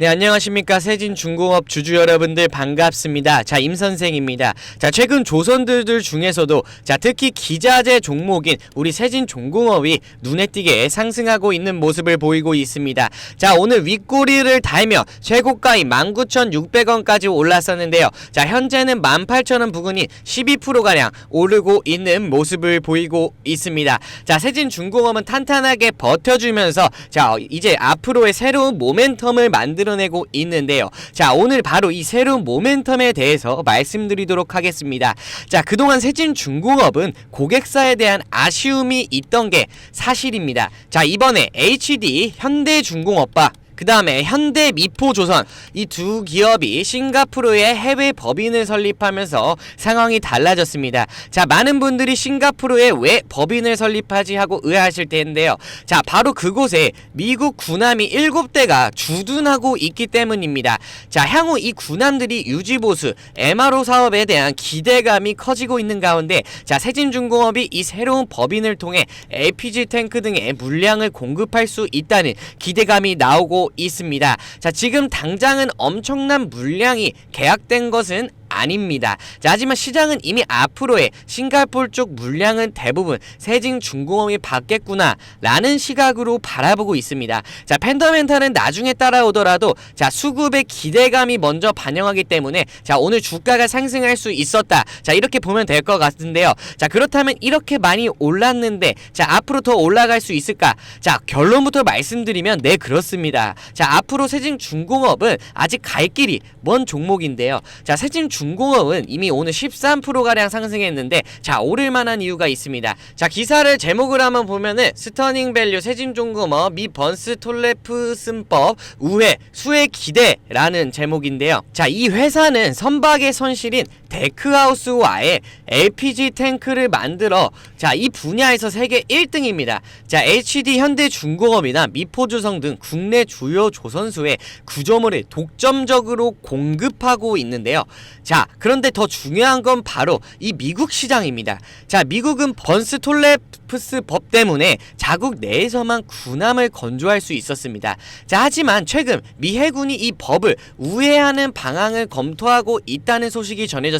네, 안녕하십니까. 세진 중공업 주주 여러분들 반갑습니다. 자, 임 선생입니다. 자, 최근 조선들들 중에서도 자, 특히 기자재 종목인 우리 세진 중공업이 눈에 띄게 상승하고 있는 모습을 보이고 있습니다. 자, 오늘 윗꼬리를 달며 최고가인 19,600원까지 올랐었는데요. 자, 현재는 18,000원 부근이 12%가량 오르고 있는 모습을 보이고 있습니다. 자, 세진 중공업은 탄탄하게 버텨주면서 자, 이제 앞으로의 새로운 모멘텀을 만들어 내고 있는데요. 자, 오늘 바로 이 새로운 모멘텀에 대해서 말씀드리도록 하겠습니다. 자, 그동안 세진 중공업은 고객사에 대한 아쉬움이 있던 게 사실입니다. 자, 이번에 HD 현대중공업과 그 다음에 현대 미포조선 이 두 기업이 싱가포르에 해외 법인을 설립하면서 상황이 달라졌습니다. 자, 많은 분들이 싱가포르에 왜 법인을 설립하지 하고 의아하실 텐데요. 자, 바로 그곳에 미국 군함이 7대가 주둔하고 있기 때문입니다. 자, 향후 이 군함들이 유지보수, MRO 사업에 대한 기대감이 커지고 있는 가운데 자, 세진중공업이 이 새로운 법인을 통해 LPG 탱크 등의 물량을 공급할 수 있다는 기대감이 나오고 있습니다. 자, 지금 당장은 엄청난 물량이 계약된 것은 아닙니다. 자, 하지만 시장은 이미 앞으로의 싱가폴 쪽 물량은 대부분 세진중공업이 받겠구나 라는 시각으로 바라보고 있습니다. 자, 펜더멘탈은 나중에 따라오더라도 자, 수급의 기대감이 먼저 반영하기 때문에 자, 오늘 주가가 상승할 수 있었다. 자, 이렇게 보면 될 것 같은데요. 자, 그렇다면 이렇게 많이 올랐는데 자, 앞으로 더 올라갈 수 있을까? 자, 결론부터 말씀드리면 네, 그렇습니다. 자, 앞으로 세진중공업은 아직 갈 길이 먼 종목인데요. 자, 세진중 공업은 이미 오늘 13%가량 상승했는데 자, 오를 만한 이유가 있습니다. 자, 기사를 제목을 한번 보면은 스터닝 밸류 세진중공업 미 번스 톨레프 쓴법 우회 수혜 기대라는 제목인데요. 자, 이 회사는 선박의 선실인 데크하우스와의 LPG 탱크를 만들어 자, 이 분야에서 세계 1등입니다. 자, HD 현대중공업이나 미포주성 등 국내 주요 조선수에 구조물을 독점적으로 공급하고 있는데요. 자, 그런데 더 중요한 건 바로 이 미국 시장입니다. 자, 미국은 번스 톨레프스 법 때문에 자국 내에서만 군함을 건조할 수 있었습니다. 자, 하지만 최근 미 해군이 이 법을 우회하는 방향을 검토하고 있다는 소식이 전해졌습니다.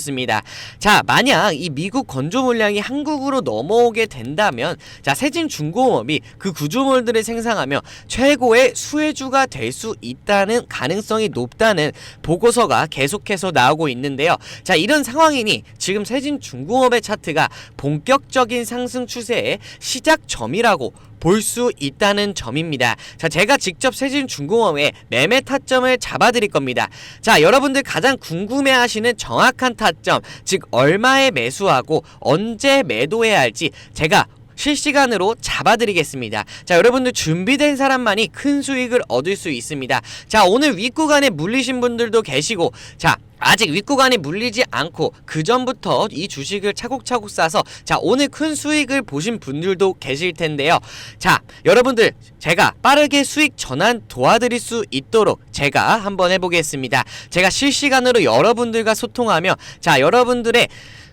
자, 만약 이 미국 건조 물량이 한국으로 넘어오게 된다면 자, 세진 중공업이 그 구조물들을 생산하며 최고의 수혜주가 될 수 있다는 가능성이 높다는 보고서가 계속해서 나오고 있는데요. 자, 이런 상황이니 지금 세진 중공업의 차트가 본격적인 상승 추세의 시작점이라고 볼 수 있다는 점입니다. 자, 제가 직접 세진 중공업의 매매 타점을 잡아드릴 겁니다. 자, 여러분들 가장 궁금해하시는 정확한 타점, 즉 얼마에 매수하고 언제 매도해야 할지 제가 실시간으로 잡아드리겠습니다. 자, 여러분들 준비된 사람만이 큰 수익을 얻을 수 있습니다. 자, 오늘 윗구간에 물리신 분들도 계시고, 자, 아직 윗구간에 물리지 않고 그 전부터 이 주식을 차곡차곡 싸서 자 오늘 큰 수익을 보신 분들도 계실 텐데요. 자 여러분들 제가 빠르게 수익 전환 도와드릴 수 있도록 제가 한번 해보겠습니다. 제가 실시간으로 여러분들과 소통하며 자 여러분들의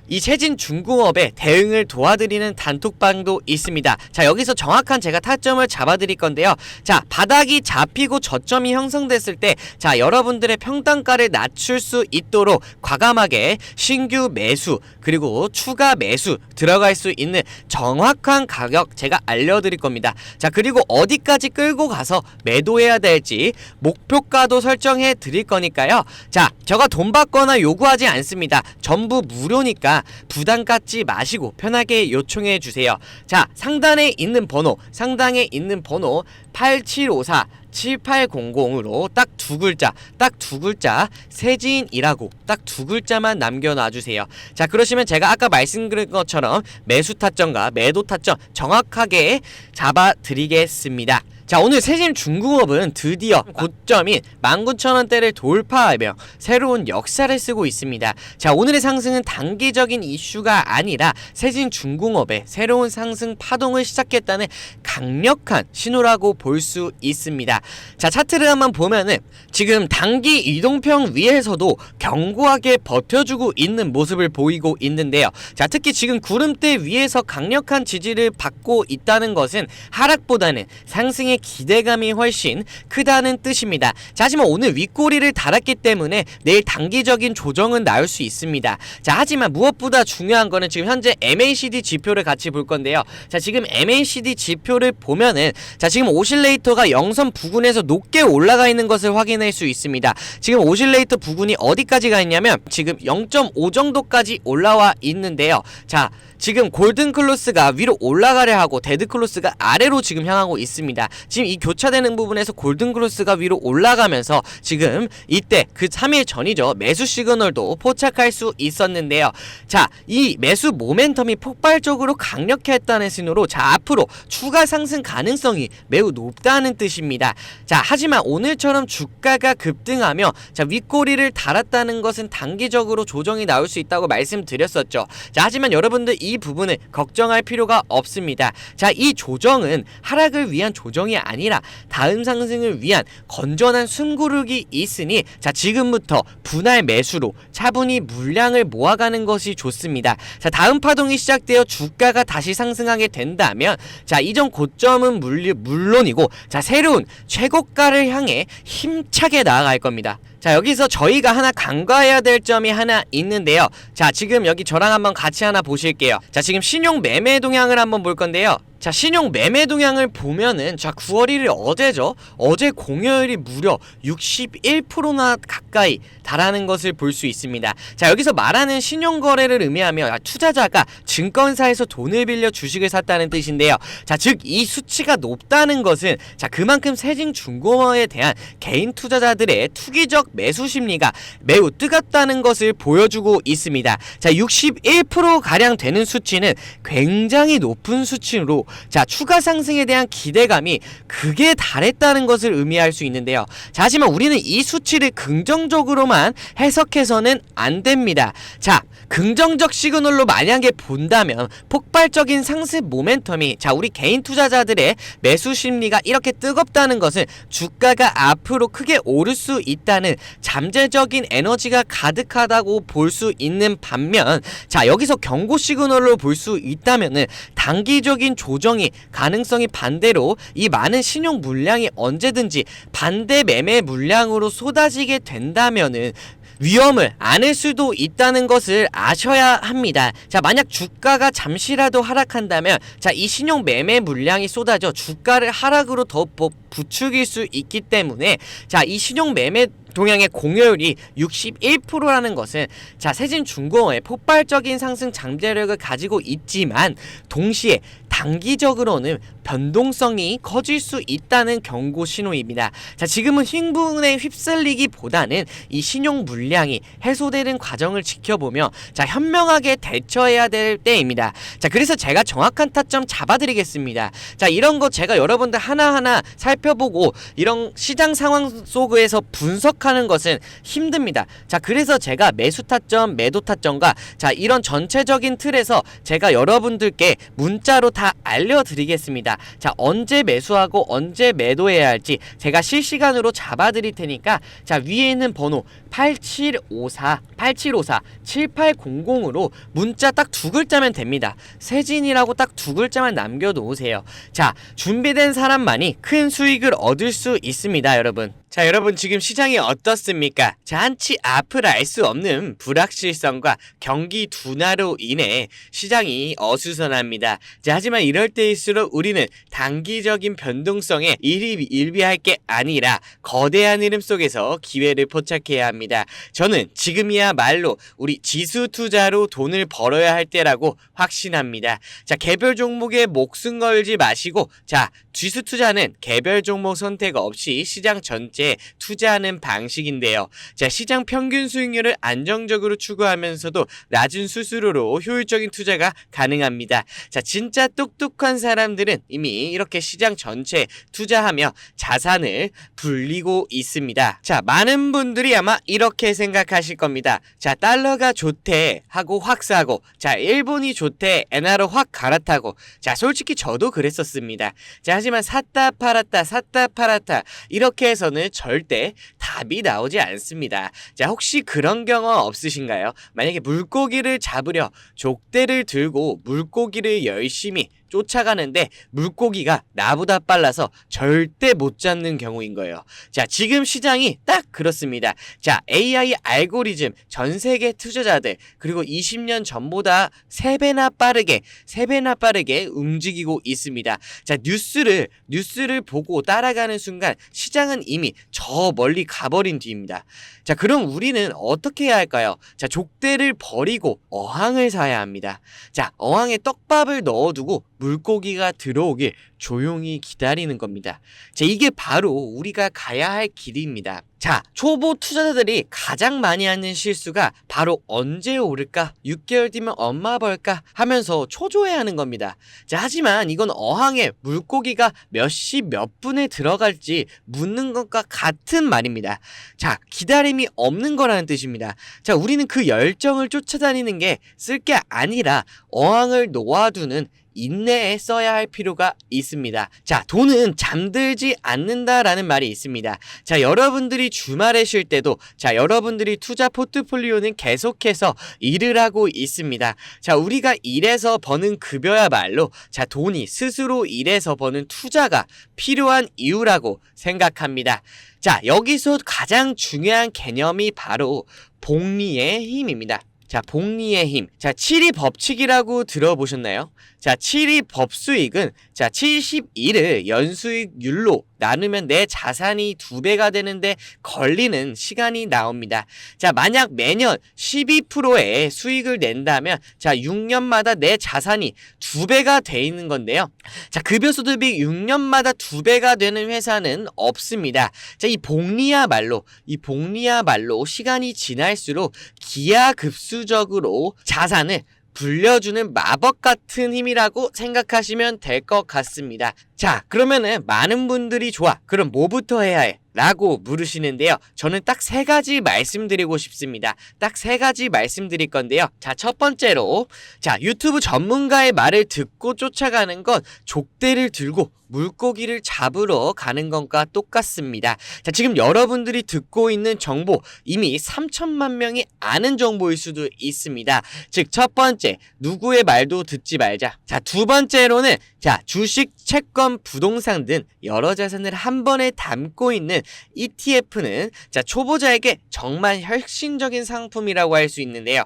이 세진 중공업의 대응을 도와드리는 단톡방도 있습니다. 자, 여기서 정확한 제가 타점을 잡아드릴 건데요. 자, 바닥이 잡히고 저점이 형성됐을 때, 자, 여러분들의 평단가를 낮출 수 있도록 과감하게 신규 매수, 그리고 추가 매수 들어갈 수 있는 정확한 가격 제가 알려드릴 겁니다. 자, 그리고 어디까지 끌고 가서 매도해야 될지 목표가도 설정해 드릴 거니까요. 자, 제가 돈 받거나 요구하지 않습니다. 전부 무료니까 부담 갖지 마시고 편하게 요청해 주세요. 자, 상단에 있는 번호, 상단에 있는 번호 8754 7800으로 딱 두 글자, 딱 두 글자 세진이라고 딱 두 글자만 남겨놔 주세요. 자, 그러시면 제가 아까 말씀드린 것처럼 매수 타점과 매도 타점 정확하게 잡아 드리겠습니다. 자 오늘 세진 중공업은 드디어 고점인 19,000원대를 돌파하며 새로운 역사를 쓰고 있습니다. 자 오늘의 상승은 단기적인 이슈가 아니라 세진 중공업의 새로운 상승 파동을 시작했다는 강력한 신호라고 볼 수 있습니다. 자 차트를 한번 보면은 지금 단기 이동평 위에서도 견고하게 버텨주고 있는 모습을 보이고 있는데요. 자 특히 지금 구름대 위에서 강력한 지지를 받고 있다는 것은 하락보다는 상승의 시장의 기대감이 훨씬 크다는 뜻입니다. 자, 하지만 오늘 윗꼬리를 달았기 때문에 내일 단기적인 조정은 나올 수 있습니다. 자, 하지만 무엇보다 중요한 거는 지금 현재 MACD 지표를 같이 볼 건데요. 자, 지금 MACD 지표를 보면은 자, 지금 오실레이터가 영선 부근에서 높게 올라가 있는 것을 확인할 수 있습니다. 지금 오실레이터 부근이 어디까지 가 있냐면 지금 0.5 정도까지 올라와 있는데요. 자, 지금 골든 클로스가 위로 올라가려 하고 데드 클로스가 아래로 지금 향하고 있습니다. 지금 이 교차되는 부분에서 골든 클로스가 위로 올라가면서 지금 이때 그 3일 전이죠. 매수 시그널도 포착할 수 있었는데요. 자, 이 매수 모멘텀이 폭발적으로 강력했다는 신호로 자, 앞으로 추가 상승 가능성이 매우 높다는 뜻입니다. 자, 하지만 오늘처럼 주가가 급등하며 자, 윗꼬리를 달았다는 것은 단기적으로 조정이 나올 수 있다고 말씀드렸었죠. 자, 하지만 여러분들 이 부분을 걱정할 필요가 없습니다. 자, 이 조정은 하락을 위한 조정이 아니라 다음 상승을 위한 건전한 숨고르기 있으니 자, 지금부터 분할 매수로 차분히 물량을 모아가는 것이 좋습니다. 자, 다음 파동이 시작되어 주가가 다시 상승하게 된다면 자, 이전 고점은 물, 물론이고 자, 새로운 최고가를 향해 힘차게 나아갈 겁니다. 자 여기서 저희가 하나 간과해야 될 점이 하나 있는데요. 자 지금 여기 저랑 한번 같이 하나 보실게요. 자 지금 신용 매매 동향을 한번 볼 건데요 자 신용 매매 동향을 보면은 자 9월 1일 어제죠. 어제 공여율이 무려 61%나 가까이 달하는 것을 볼 수 있습니다. 자 여기서 말하는 신용 거래를 의미하며 아, 투자자가 증권사에서 돈을 빌려 주식을 샀다는 뜻인데요. 자 즉 이 수치가 높다는 것은 자 그만큼 세징 중공업에 대한 개인 투자자들의 투기적 매수 심리가 매우 뜨겁다는 것을 보여주고 있습니다. 자 61% 가량 되는 수치는 굉장히 높은 수치로 자 추가 상승에 대한 기대감이 극에 달했다는 것을 의미할 수 있는데요. 자 하지만 우리는 이 수치를 긍정적으로만 해석해서는 안 됩니다. 자 긍정적 시그널로 만약에 본다면 폭발적인 상승 모멘텀이 자 우리 개인 투자자들의 매수 심리가 이렇게 뜨겁다는 것은 주가가 앞으로 크게 오를 수 있다는 잠재적인 에너지가 가득하다고 볼 수 있는 반면 자 여기서 경고 시그널로 볼 수 있다면은 단기적인 조정이 가능성이 반대로 이 많은 신용 물량이 언제든지 반대 매매 물량으로 쏟아지게 된다면은 위험을 안을 수도 있다는 것을 아셔야 합니다. 자, 만약 주가가 잠시라도 하락한다면 자, 이 신용 매매 물량이 쏟아져 주가를 하락으로 더 부- 부추길 수 있기 때문에 자, 이 신용 매매 동향의 공여율이 61%라는 것은 자 세진 중공업의 폭발적인 상승 잠재력을 가지고 있지만 동시에 단기적으로는 변동성이 커질 수 있다는 경고 신호입니다. 자 지금은 흥분에 휩쓸리기보다는 이 신용 물량이 해소되는 과정을 지켜보며 자 현명하게 대처해야 될 때입니다. 자 그래서 제가 정확한 타점 잡아드리겠습니다. 자 이런 거 제가 여러분들 하나하나 살펴보고 이런 시장 상황 속에서 분석하는 것은 힘듭니다. 자 그래서 제가 매수 타점, 매도 타점과 자 이런 전체적인 틀에서 제가 여러분들께 문자로 다 알려드리겠습니다. 자 언제 매수하고 언제 매도해야 할지 제가 실시간으로 잡아 드릴 테니까 자 위에 있는 번호 8754 8754 7800으로 문자 딱 두 글자면 됩니다. 세진이라고 딱 두 글자만 남겨 놓으세요. 자 준비된 사람만이 큰 수익을 얻을 수 있습니다, 여러분. 자, 여러분 지금 시장이 어떻습니까? 자, 한치 앞을 알 수 없는 불확실성과 경기 둔화로 인해 시장이 어수선합니다. 자, 하지만 이럴 때일수록 우리는 단기적인 변동성에 일희일비할 게 아니라 거대한 흐름 속에서 기회를 포착해야 합니다. 저는 지금이야말로 우리 지수 투자로 돈을 벌어야 할 때라고 확신합니다. 자, 개별 종목에 목숨 걸지 마시고 자, 지수 투자는 개별 종목 선택 없이 시장 전체 에 투자하는 방식인데요. 자, 시장 평균 수익률을 안정적으로 추구하면서도 낮은 수수료로 효율적인 투자가 가능합니다. 자, 진짜 똑똑한 사람들은 이미 이렇게 시장 전체에 투자하며 자산을 불리고 있습니다. 자, 많은 분들이 아마 이렇게 생각하실 겁니다. 자, 달러가 좋대 하고 확 사고, 자, 일본이 좋대 엔화로 확 갈아타고, 자, 솔직히 저도 그랬었습니다. 자, 하지만 샀다 팔았다 샀다 팔았다 이렇게 해서는 절대 답이 나오지 않습니다. 자, 혹시 그런 경험 없으신가요? 만약에 물고기를 잡으려 족대를 들고 물고기를 열심히 쫓아가는데 물고기가 나보다 빨라서 절대 못 잡는 경우인 거예요. 자, 지금 시장이 딱 그렇습니다. 자, AI 알고리즘 전 세계 투자자들 그리고 20년 전보다 3배나 빠르게 3배나 빠르게 움직이고 있습니다. 자, 뉴스를 뉴스를 보고 따라가는 순간 시장은 이미 저 멀리 가버린 뒤입니다. 자, 그럼 우리는 어떻게 해야 할까요? 자, 족대를 버리고 어항을 사야 합니다. 자, 어항에 떡밥을 넣어두고 물고기가 들어오길 조용히 기다리는 겁니다. 자, 이게 바로 우리가 가야 할 길입니다. 자, 초보 투자자들이 가장 많이 하는 실수가 바로 언제 오를까? 6개월 뒤면 엄마 벌까? 하면서 초조해하는 겁니다. 자, 하지만 이건 어항에 물고기가 몇 시 몇 분에 들어갈지 묻는 것과 같은 말입니다. 자, 기다림이 없는 거라는 뜻입니다. 자, 우리는 그 열정을 쫓아다니는 게 쓸 게 아니라 어항을 놓아두는 인내에 써야 할 필요가 있습니다. 자, 돈은 잠들지 않는다라는 말이 있습니다. 자, 여러분들이 주말에 쉴 때도 자, 여러분들이 투자 포트폴리오는 계속해서 일을 하고 있습니다. 자, 우리가 일해서 버는 급여야말로 자, 돈이 스스로 일해서 버는 투자가 필요한 이유라고 생각합니다. 자, 여기서 가장 중요한 개념이 바로 복리의 힘입니다. 자, 복리의 힘. 자, 7이 법칙이라고 들어보셨나요? 자, 7이 법수익은 자, 71을 연수익률로 나누면 내 자산이 두 배가 되는데 걸리는 시간이 나옵니다. 자, 만약 매년 12%의 수익을 낸다면 자, 6년마다 내 자산이 두 배가 돼 있는 건데요. 자, 급여 소득이 6년마다 두 배가 되는 회사는 없습니다. 자, 이 복리야말로 이 복리야말로 시간이 지날수록 기하급수 적으로 자산을 불려주는 마법 같은 힘이라고 생각하시면 될 것 같습니다. 자, 그러면은 많은 분들이 좋아. 그럼 뭐부터 해야 해? 라고 물으시는데요. 저는 딱 세 가지 말씀드리고 싶습니다. 딱 세 가지 말씀드릴 건데요. 자, 첫 번째로, 자, 유튜브 전문가의 말을 듣고 쫓아가는 건 족대를 들고 물고기를 잡으러 가는 것과 똑같습니다. 자, 지금 여러분들이 듣고 있는 정보 이미 3천만 명이 아는 정보일 수도 있습니다. 즉, 첫 번째, 누구의 말도 듣지 말자. 자, 두 번째로는 자, 주식, 채권, 부동산 등 여러 자산을 한 번에 담고 있는 ETF는 자, 초보자에게 정말 혁신적인 상품이라고 할 수 있는데요.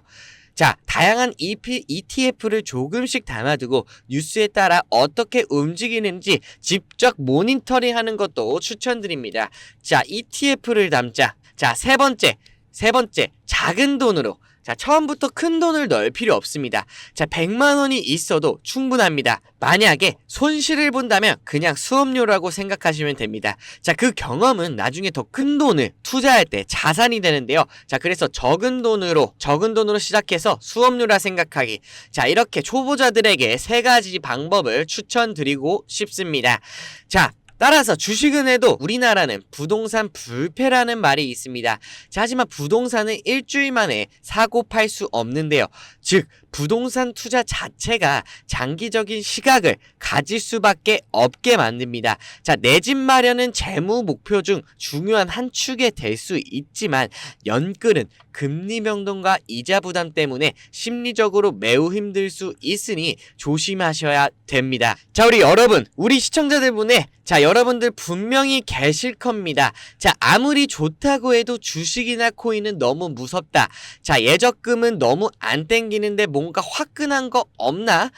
자, 다양한 ETF를 조금씩 담아두고 뉴스에 따라 어떻게 움직이는지 직접 모니터링 하는 것도 추천드립니다. 자, ETF를 담자. 자, 세 번째. 세 번째. 작은 돈으로. 자, 처음부터 큰 돈을 넣을 필요 없습니다. 자, 100만 원이 있어도 충분합니다. 만약에 손실을 본다면 그냥 수업료라고 생각하시면 됩니다. 자, 그 경험은 나중에 더 큰 돈을 투자할 때 자산이 되는데요. 자, 그래서 적은 돈으로, 적은 돈으로 시작해서 수업료라 생각하기. 자, 이렇게 초보자들에게 세 가지 방법을 추천드리고 싶습니다. 자, 따라서 주식은 해도 우리나라는 부동산 불패라는 말이 있습니다. 자, 하지만 부동산은 일주일 만에 사고 팔 수 없는데요. 즉, 부동산 투자 자체가 장기적인 시각을 가질 수밖에 없게 만듭니다. 자, 내 집 마련은 재무 목표 중 중요한 한 축에 될 수 있지만 연끌은 금리 변동과 이자 부담 때문에 심리적으로 매우 힘들 수 있으니 조심하셔야 됩니다. 자, 우리 여러분, 우리 시청자들분의 자, 여러분들 분명히 계실 겁니다. 자, 아무리 좋다고 해도 주식이나 코인은 너무 무섭다. 자, 예적금은 너무 안 땡기는데 뭔가 화끈한 거 없나?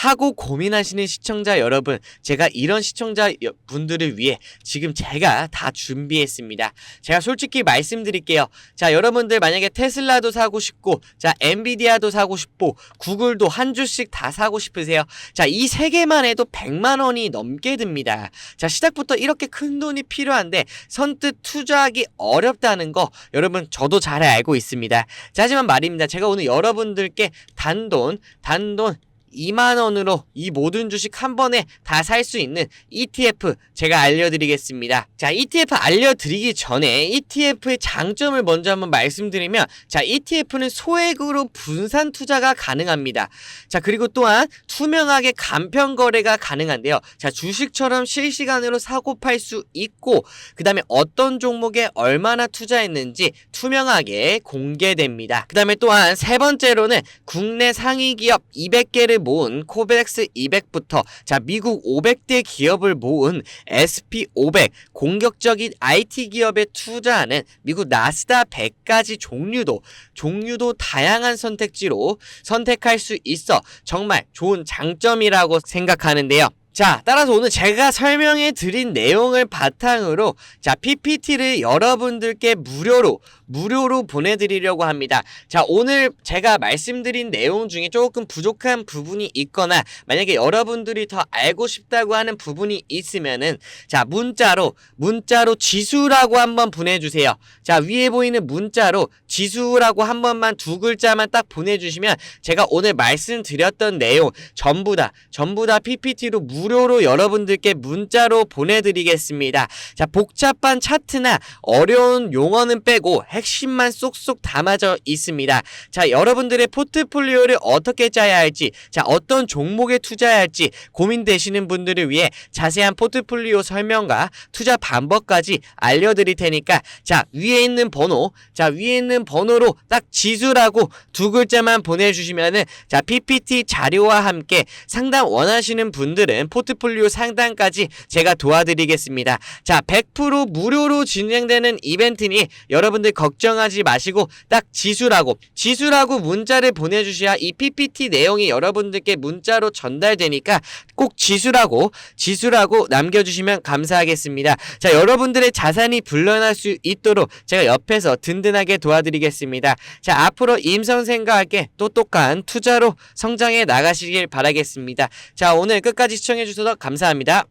하고 고민하시는 시청자 여러분, 제가 이런 시청자 여- 분들을 위해 지금 제가 다 준비했습니다. 제가 솔직히 말씀드릴게요. 자, 여러분들 만약에 테슬라도 사고 싶고, 자, 엔비디아도 사고 싶고, 구글도 한 주씩 다 사고 싶으세요. 자, 이 세 개만 해도 100만 원이 넘게 듭니다. 자, 시작부터 이렇게 큰 돈이 필요한데 선뜻 투자하기 어렵다는 거 여러분 저도 잘 알고 있습니다. 자, 하지만 말입니다. 제가 오늘 여러분들께 단돈, 단돈 2만 원으로 이 모든 주식 한 번에 다 살 수 있는 ETF 제가 알려드리겠습니다. 자, ETF 알려드리기 전에 ETF의 장점을 먼저 한번 말씀드리면, 자, ETF는 소액으로 분산 투자가 가능합니다. 자, 그리고 또한 투명하게 간편 거래가 가능한데요. 자, 주식처럼 실시간으로 사고 팔 수 있고, 그 다음에 어떤 종목에 얼마나 투자했는지 투명하게 공개됩니다. 그 다음에 또한 세 번째로는 국내 상위 기업 200개를 모은 코백스 200부터 자 미국 500대 기업을 모은 SP 500 공격적인 IT 기업에 투자하는 미국 나스다 100가지 종류도 종류도 다양한 선택지로 선택할 수 있어 정말 좋은 장점이라고 생각하는데요. 자, 따라서 오늘 제가 설명해 드린 내용을 바탕으로 자, PPT를 여러분들께 무료로 무료로 보내 드리려고 합니다. 자, 오늘 제가 말씀드린 내용 중에 조금 부족한 부분이 있거나 만약에 여러분들이 더 알고 싶다고 하는 부분이 있으면은 자, 문자로 문자로 지수라고 한번 보내 주세요. 자, 위에 보이는 문자로 지수라고 한 번만 두 글자만 딱 보내 주시면 제가 오늘 말씀드렸던 내용 전부 다 전부 다 PPT로 무료 로 여러분들께 문자로 보내드리겠습니다. 자, 복잡한 차트나 어려운 용어는 빼고 핵심만 쏙쏙 담아져 있습니다. 자, 여러분들의 포트폴리오를 어떻게 짜야 할지, 자, 어떤 종목에 투자해야 할지 고민되시는 분들을 위해 자세한 포트폴리오 설명과 투자 방법까지 알려드릴 테니까, 자, 위에 있는 번호, 자, 위에 있는 번호로 딱 지수라고 두 글자만 보내주시면은, 자, PPT 자료와 함께 상담 원하시는 분들은 포트폴리오 상담까지 제가 도와드리겠습니다. 자, 100% 무료로 진행되는 이벤트니 여러분들 걱정하지 마시고 딱 지수라고 지수라고 문자를 보내주셔야 이 PPT 내용이 여러분들께 문자로 전달되니까 꼭 지수라고 지수라고 남겨주시면 감사하겠습니다. 자, 여러분들의 자산이 불러날 수 있도록 제가 옆에서 든든하게 도와드리겠습니다. 자, 앞으로 임 선생과 함께 똑똑한 투자로 성장해 나가시길 바라겠습니다. 자, 오늘 끝까지 시청해주셔서 감사합니다.